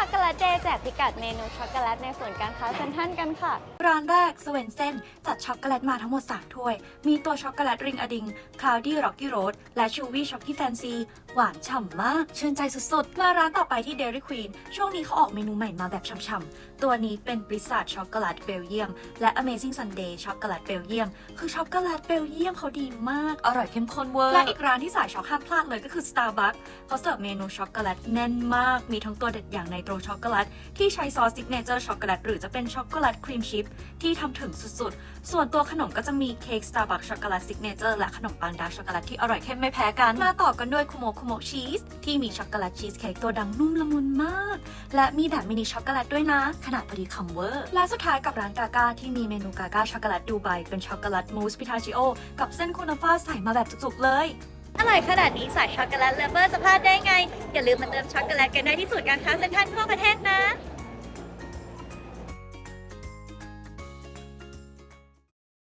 ช็อกโกแลตแจกพิกัดเมนูช็อกโกแลตในส่วนการค้าเซ็นทรัลกันค่ะ ร้านแรกสเวนเซนจัดช็อกโกแลตมาทั้งหมด 3 ถ้วย มีตัวช็อกโกแลตริงอดิงคลาวดี้ร็อกกี้โรดและชูวี่ช็อกกี้แฟนซี หวานฉ่ำมาก ชื่นใจสุดๆ มาร้านต่อไปที่ Dairy Queen ช่วงนี้เขาออกเมนูใหม่มาแบบฉ่ำๆ ตัวนี้เป็นบริษัทช็อกโกแลตเบลเยียม และ Amazing Sunday ช็อกโกแลตเบลเยียม คือช็อกโกแลตเบลเยียมเขาดีมาก อร่อยเข้มข้นเวอร์ และอีกร้านที่สายช็อกห้ามพลาดเลยก็คือ Starbucks เขาเสิร์ฟเมนูช็อกโกแลตแน่นมาก มีทั้งตัวเด็ดอย่างไนตรช็อกโกแลตที่ใช้ซอสซิกเนเจอร์ช็อกโกแลตหรือจะเป็นช็อกโกแลตครีมชิพที่ทำถึงสุดๆ ส่วนตัวขนมก็จะมีเค้ก Starbucks ช็อกโกแลตซิกเนเจอร์และขนมปังดาร์กช็อกโกแลตที่อร่อยเข้มไม่แพ้กัน มาต่อกันด้วยคุโมคุโมชีสที่มีช็อกโกแลตชีสเค้กตัวดังนุ่มละมุนมาก และมีแบบมินิช็อกโกแลตด้วยนะ ขนาดพอดีคำเวอร์ และสุดท้ายกับร้านกากาที่มีเมนูกากาช็อกโกแลตดูไบเป็นช็อกโกแลตมูสพิทาชิโอกับเส้นคูนาฟ้าใส่มาแบบจุกๆเลย อร่อยขนาดนี้สายช็อกโกแลตเลฟเวอร์จะพลาดได้ไง อย่าลืมมาเติมช็อกโกแลตกันได้ที่สูตรการค้าเซ็นทรัลทั่วประเทศนะ